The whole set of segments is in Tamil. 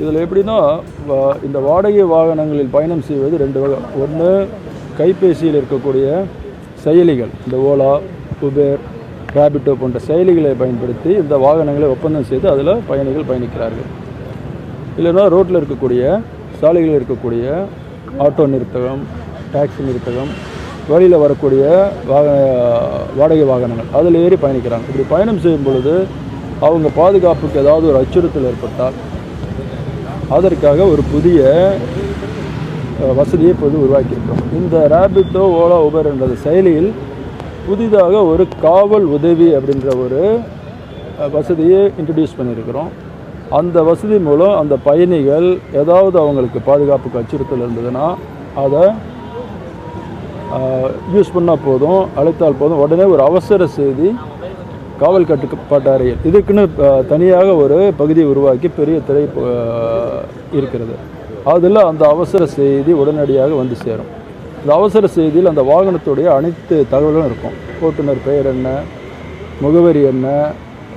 இதில் எப்படின்னா இந்த வாடகை வாகனங்களில் பயணம் செய்வது ரெண்டு வகை. ஒன்று கைபேசியில் இருக்கக்கூடிய செயலிகள் இந்த ஓலா உபேர் ரேபிட்டோ போன்ற செயலிகளை பயன்படுத்தி இந்த வாகனங்களை ஒப்பந்தம் செய்து அதில் பயணிகள் பயணிக்கிறார்கள். இல்லைன்னா ரோட்டில் இருக்கக்கூடிய சாலைகளில் இருக்கக்கூடிய ஆட்டோ நிறுத்தகம் டாக்ஸி நிறுத்தகம் வழியில் வரக்கூடிய வாக வாடகை வாகனங்கள் அதில் ஏறி பயணிக்கிறாங்க. இப்படி பயணம் செய்யும் பொழுது அவங்க பாதுகாப்புக்கு ஏதாவது ஒரு அச்சுறுத்தல் ஏற்பட்டால் அதற்காக ஒரு புதிய வசதியை இப்போது உருவாக்கியிருக்கிறோம். இந்த ரேபிட்டோ ஓலா உபர் என்ற செயலியில் புதிதாக ஒரு காவல் உதவி அப்படின்ற ஒரு வசதியை இன்ட்ரடியூஸ் பண்ணியிருக்கிறோம். அந்த வசதி மூலம் அந்த பயணிகள் ஏதாவது அவங்களுக்கு பாதுகாப்புக்கு அச்சுறுத்தல் இருந்ததுன்னா அதை யூஸ் பண்ணால் போதும் அழைத்தால் போதும் உடனே ஒரு அவசர செய்தி காவல் கட்டுப்பாட்டு அறையில் இதுக்குன்னு தனியாக ஒரு பகுதியை உருவாக்கி பெரிய திரை இருக்கிறது. அதில் அந்த அவசர செய்தி உடனடியாக வந்து சேரும். இந்த அவசர செய்தியில் அந்த வாகனத்துடைய அனைத்து தகவலும் இருக்கும். ஓட்டுநர் பெயர் என்ன முகவரி என்ன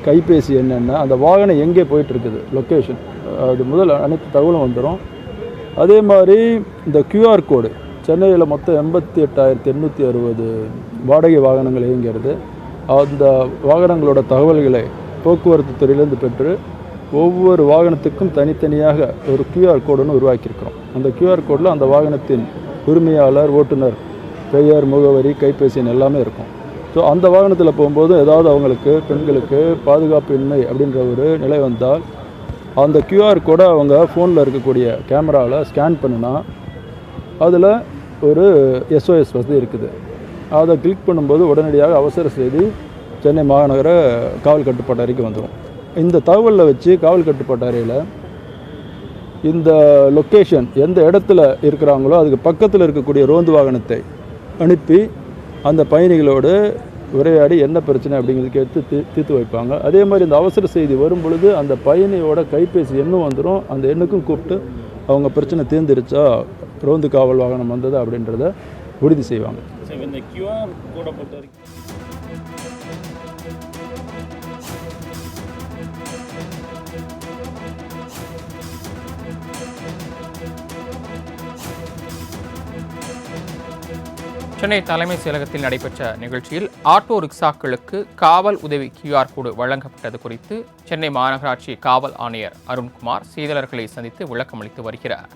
கைபேசி என்னென்ன அந்த வாகனம் எங்கே போயிட்டுருக்குது லொக்கேஷன் அது முதல் அனைத்து தகவலும் வந்துடும் அதே மாதிரி இந்த க்யூஆர் கோடு சென்னையில் மொத்தம் எண்பத்தி எட்டாயிரத்தி எண்ணூற்றி அறுபது வாடகை வாகனங்கள் இயங்கிறது அந்த வாகனங்களோட தகவல்களை போக்குவரத்து துறையிலேருந்து பெற்று ஒவ்வொரு வாகனத்துக்கும் தனித்தனியாக ஒரு கியூஆர் கோடுன்னு உருவாக்கியிருக்கிறோம். அந்த கியூஆர் கோடில் அந்த வாகனத்தின் உரிமையாளர் ஓட்டுநர் பெயர் முகவரி கைபேசி எல்லாமே இருக்கும். ஸோ அந்த வாகனத்தில் போகும்போது ஏதாவது அவங்களுக்கு பெண்களுக்கு பாதுகாப்பின்மை அப்படின்ற ஒரு நிலை வந்தால் அந்த கியூஆர் கோடை அவங்க ஃபோனில் இருக்கக்கூடிய கேமராவில் ஸ்கேன் பண்ணுனா அதில் ஒரு எஸ்ஓஎஸ் வசதி இருக்குது. அதை கிளிக் பண்ணும்போது உடனடியாக அவசர செய்தி சென்னை மாநகர காவல் கட்டுப்பாட்டு அறைக்கு வந்துடும். இந்த தகவலில் வச்சு காவல் கட்டுப்பாட்டு அறையில் இந்த லொக்கேஷன் எந்த இடத்துல இருக்கிறாங்களோ அதுக்கு பக்கத்தில் இருக்கக்கூடிய ரோந்து வாகனத்தை அனுப்பி அந்த பயணிகளோடு உரையாடி என்ன பிரச்சனை அப்படிங்கிறது கேட்டு தீ தீர்த்து வைப்பாங்க. அதே மாதிரி இந்த அவசர செய்தி வரும் பொழுது அந்த பயணியோட கைபேசி எண்ணும் வந்துடும் அந்த எண்ணுக்கும் கூப்பிட்டு அவங்க பிரச்சனை தீர்ந்துருச்சா ரோந்து காவல் வாகனம் வந்தது அப்படின்றத உறுதி செய்வாங்க. ஸோ இந்த கியூஆர் கோடை பொறுத்த வரைக்கும் சென்னை தலைமைச் செயலகத்தில் நடைபெற்ற நிகழ்ச்சியில் ஆட்டோ ரிக்ஷாக்களுக்கு காவல் உதவி கியூஆர் கோடு வழங்கப்பட்டது குறித்து சென்னை மாநகராட்சி காவல் ஆணையர் அருண்குமார் செய்தியாளர்களை சந்தித்து விளக்கமளித்து வருகிறார்.